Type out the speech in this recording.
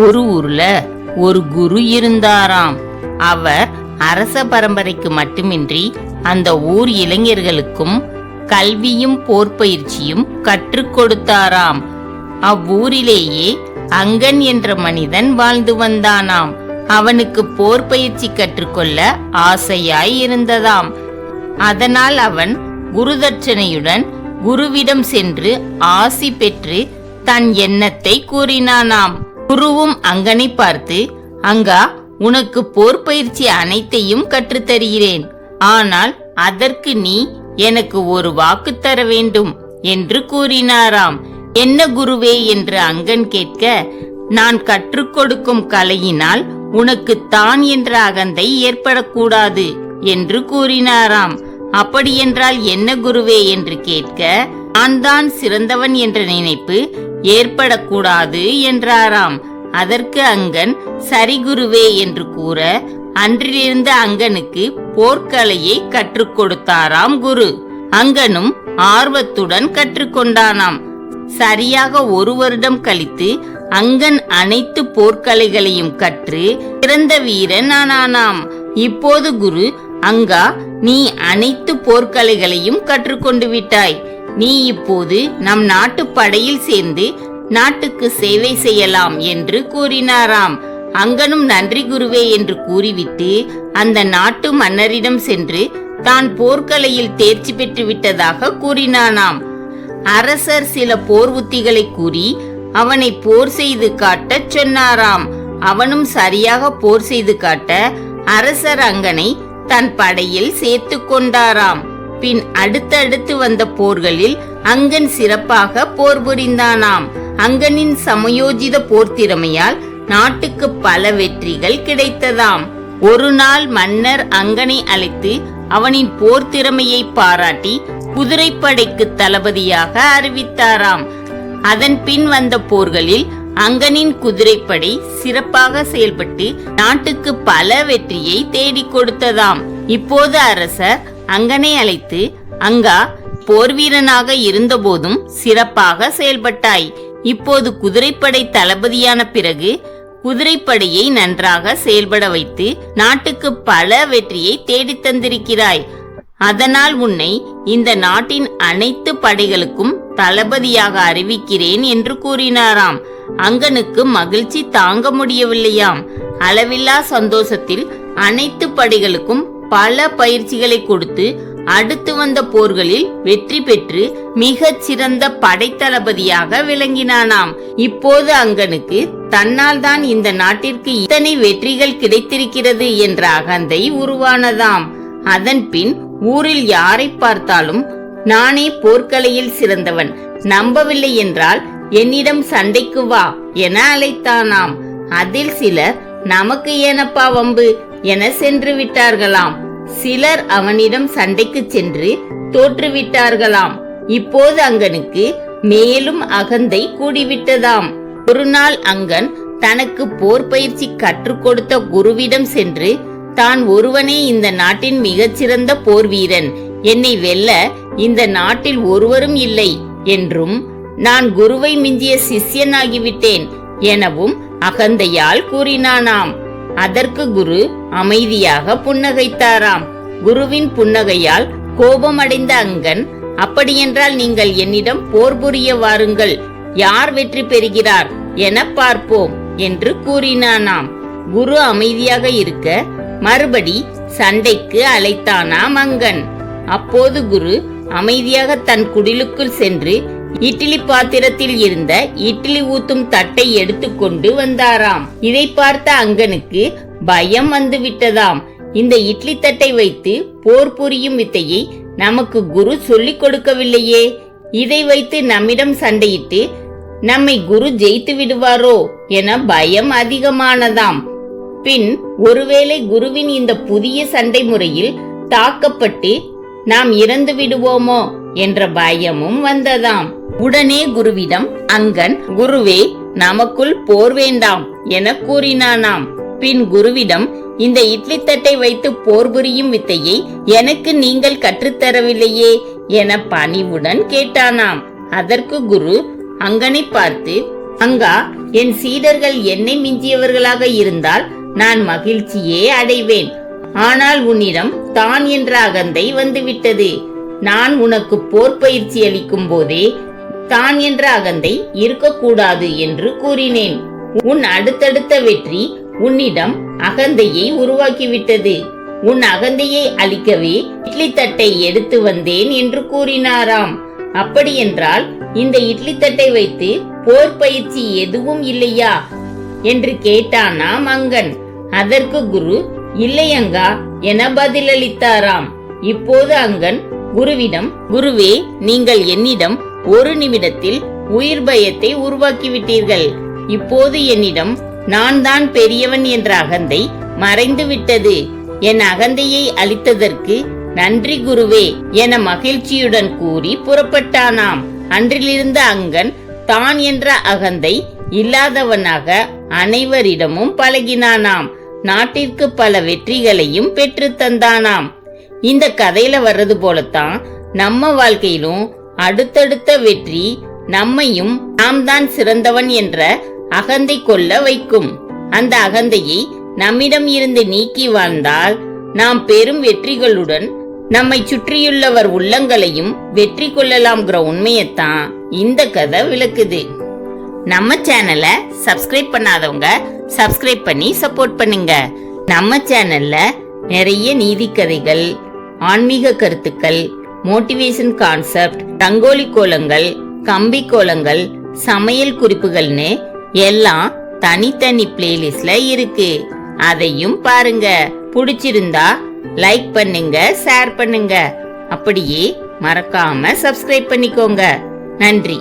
ஒரு ஊர்ல ஒரு குரு இருந்தாராம். அவர் அரச பரம்பரைக்கு மட்டுமின்றி அந்த ஊர் இளைஞர்களுக்கும் கல்வியும் போர் பயிற்சியும் கற்றுக் கொடுத்தாராம். அவ்வூரிலேயே அங்கன் என்ற மனிதன் வாழ்ந்து வந்தானாம். அவனுக்கு போர் பயிற்சி கற்றுக்கொள்ள ஆசையாய் இருந்ததாம். அதனால் அவன் குருதட்சணையுடன் குருவிடம் சென்று ஆசி பெற்று தன் எண்ணத்தை கூறினானாம். குருவும் அங்கனை பார்த்து அங்கா உனக்கு போர் பயிற்சி அனைத்தையும் கற்றுத்தருகிறேன். ஆனால் அதற்கு நீ எனக்கு ஒரு வாக்கு தர வேண்டும் என்று கூறினாராம். என்ன குருவே? என்று அங்கன் கேட்க நான் கற்றுக் கொடுக்கும் கலையினால் உனக்கு தான் என்ற அகந்தை ஏற்படக்கூடாது என்று கூறினாராம். அப்படியென்றால் என்ன குருவே? என்று கேட்க நான் தான் சிறந்தவன் என்ற நினைப்பு ஏற்படக்கூடாது என்றாராம். அதற்கு அங்கன் சரி குருவே என்று கூற அன்றிலிருந்து அங்கனுக்கு போர்க்கலையை கற்றுக் கொடுத்தாராம் குரு. அங்கனும் ஆர்வத்துடன் கற்றுக்கொண்டானாம் சரியாக ஒரு வருடம் கழித்து அங்கன் அனைத்து போர்க்கலைகளையும் கற்று சிறந்த வீரன் ஆனானாம் இப்போது குரு அங்கா நீ அனைத்து போர்க்கலைகளையும் கற்றுக்கொண்டு விட்டாய். நீ இப்போது நம் நாட்டு படையில் சேர்ந்து நாட்டுக்கு சேவை செய்யலாம் என்று கூறினாராம். அங்கனும் நன்றி குருவே என்று கூறிவிட்டு அந்த நாட்டு மன்னரிடம் சென்று தான் போர்க்கலையில் தேர்ச்சி பெற்று விட்டதாக கூறினானாம். அரசர் சில போர் உத்திகளை கூறி அவனை போர் செய்து காட்டச் சொன்னாராம். அவனும் சரியாக போர் செய்து காட்ட அரசர் அங்கனை தன் படையில் சேர்த்து கொண்டாராம். பின் அடுத்தடுத்து வந்த போர்களில் அங்கன் சிறப்பாக போர் புரிந்தானாம். அங்கனின் சமயோஜித போர் திறமையால் நாட்டுக்கு பல வெற்றிகள் கிடைத்ததாம். ஒரு நாள் மன்னர் அங்கனை அழைத்து அவனின் போர் திறமையை பாராட்டி குதிரைப்படைக்கு தளபதியாக அறிவித்தாராம். அதன் பின் வந்த போர்களில் அங்கனின் குதிரைப்படை சிறப்பாக செயல்பட்டு நாட்டுக்கு பல வெற்றியை தேடிக் கொடுத்ததாம். இப்போது அரசர் அங்கனை அழைத்து அங்கா போர் வீரனாக இருந்தபோதும் சிறப்பாக செயல்பட்டாய். இப்போது குதிரைப்படை தளபதியான பிறகு குதிரைப்படையை நன்றாக செயல்பட வைத்து நாட்டுக்கு பல வெற்றியை தேடித் தந்திருக்கிறாய். அதனால் உன்னை இந்த நாட்டின் அனைத்து படைகளுக்கும் தளபதியாக அறிவிக்கிறேன் என்று கூறினாராம். அங்கனுக்கு மகிழ்ச்சி தாங்க முடியவில்லையாம். அளவில்லா சந்தோஷத்தில் அனைத்து படைகளுக்கும் பல பயிற்சிகளை கொடுத்து அடுத்து வந்த போர்களில் வெற்றி பெற்று மிகச் சிறந்த படைத்தளபதியாக விளங்கினானாம். இப்போது அங்கனுக்கு தன்னால் தான் இந்த நாட்டிற்கு இத்தனை வெற்றிகள் கிடைத்திருக்கிறது என்ற அகந்தை உருவானதாம். அதன் பின் ஊரில் யாரை பார்த்தாலும் நானே போர்க்கலையில் சிறந்தவன் நம்பவில்லை என்றால் என்னிடம் சண்டைக்கு வா என அழைத்தானாம். அதில் சிலர் நமக்கு ஏனப்பா வம்பு? என சென்று விட்டார்களாம். சிலர் அவனிடம் சண்டைக்கு சென்று தோற்றுவிட்டார்களாம் இப்போது அங்கனுக்கு மேலும் அகந்தை கூடிவிட்டதாம். ஒரு நாள் அங்கன் தனக்கு போர் பயிற்சி கற்றுக் கொடுத்த குருவிடம் சென்று தான் ஒருவனே இந்த நாட்டின் மிகச்சிறந்த போர் வீரன். என்னை வெல்ல இந்த நாட்டில் ஒருவரும் இல்லை என்றும் நான் குருவை மிஞ்சிய சிஷ்யனாகிவிட்டேன் எனவும் அகந்தையால் கூறினானாம். அதற்கு குரு அமைதியாக புன்னகைத்தாராம். குருவின் புன்னகையால் கோபமடைந்த அங்கன் அப்படியென்றால் நீங்கள் என்னிடம் போர் புரிய வாருங்கள். யார் வெற்றி பெறுகிறார் என பார்ப்போம் என்று கூறினானாம். குரு அமைதியாக இருக்க மறுபடி சண்டைக்கு அழைத்தானாம் அங்கன். அப்போது குரு அமைதியாக தன் குடிலுக்குள் சென்று இட்லி பாத்திரத்தில் இருந்த இட்லி ஊத்தும் தட்டை எடுத்துக்கொண்டு வந்தாராம். இதை பார்த்த அங்கனுக்கு பயம் வந்து விட்டதாம். இந்த இட்லி தட்டை வைத்து போர் புரியும் வித்தையை நமக்கு குரு சொல்லிக் கொடுக்கவில்லையே. இதை வைத்து நம்மிடம் சண்டையிட்டு நம்மை குரு ஜெயித்து விடுவாரோ என பயம் அதிகமானதாம். பின் ஒருவேளை குருவின் இந்த புதிய சண்டை முறையில் தாக்கப்பட்டு நாம் இறந்து விடுவோமோ என்ற பயமும் வந்ததாம். உடனே குருவிடம் அங்கன் குருவே நமக்குள் போர் வேண்டாம் என கூறினானாம். பின் குருவிடம் இந்த இட்லி தட்டை வைத்து போர் புரியும் வித்தையை எனக்கு நீங்கள் கற்றுத்தரவில்லையே என பணிவுடன் கேட்டானாம். அதற்கு குரு அங்கனை பார்த்து அங்கா என் சீடர்கள் என்னை மிஞ்சியவர்களாக இருந்தால் நான் மகிழ்ச்சியே அடைவேன். ஆனால் உன்னிடம் தான் என்ற அகந்தை வந்துவிட்டது. நான் உனக்கு போர் பயிற்சி அளிக்கும் போதே தான் என்ற அகந்தை இருக்கக்கூடாது என்று கூறினேன். உன் அடுத்தடுத்த வெற்றி உன்னிடம் அகந்தையை உருவாக்கிவிட்டது. உன் அகந்தையை அழிக்கவே இட்லி தட்டை எடுத்து வந்தேன் என்று கூறினாராம். அப்படியென்றால் இந்த இட்லி தட்டை வைத்து போர் பயிற்சி எதுவும் இல்லையா? என்று கேட்டானாம் அங்கன் அதற்கு குரு இல்லையங்கா என பதிலளித்தாராம். இப்போது அங்கன் குருவிடம் குருவே நீங்கள் என்னிடம் ஒரு நிமிடத்தில் உயிர் பயத்தை உருவாக்கிவிட்டீர்கள். இப்போது என்னிடம் நான் தான் பெரியவன் என்ற அகந்தை மறைந்து விட்டது என் அகந்தையை அளித்ததற்கு நன்றி குருவே என மகிழ்ச்சியுடன் கூறி புறப்பட்டானாம். அன்றிலிருந்த அங்கன் தான் என்ற அகந்தை இல்லாதவனாக அனைவரிடமும் பழகினானாம். நாட்டிற்கு பல வெற்றிகளையும் பெற்று தந்தானாம். இந்த கதையில வர்றது போலத்தான் நம்ம வாழ்க்கையிலும் அடுத்தடுத்த வெற்றி நம்மையும் நாம் தான் சிறந்தவன் என்ற அகந்தை கொள்ள வைக்கும். அந்த அகந்தையை நம்மிடம் இருந்து நீக்கி வாழ்ந்தால் நாம் பெரும் வெற்றிகளுடன் நம்மை சுற்றியுள்ளவர் உள்ளங்களையும் வெற்றி கொள்ளலாம்ங்கிற உண்மையத்தான் இந்த கதை விளக்குது. நம்ம சேனலை சப்ஸ்கிரைப் பண்ணாதவங்க சப்ஸ்கிரைப் பண்ணி சப்போர்ட் பண்ணுங்க. நம்ம சேனல்ல நிறைய நீதி கதைகள் ஆன்மீக கருத்துக்கள் மோட்டிவேஷன் கான்செப்ட் ரங்கோலி கோலங்கள் கம்பி கோலங்கள் சமையல் குறிப்புகள்னு எல்லாம் தனித்தனி பிளேலிஸ்ட்ல இருக்கு. அதையும் பாருங்க. பிடிச்சிருந்தா லைக் பண்ணுங்க ஷேர் பண்ணுங்க. அப்படியே மறக்காம சப்ஸ்கிரைப் பண்ணிக்கோங்க. நன்றி.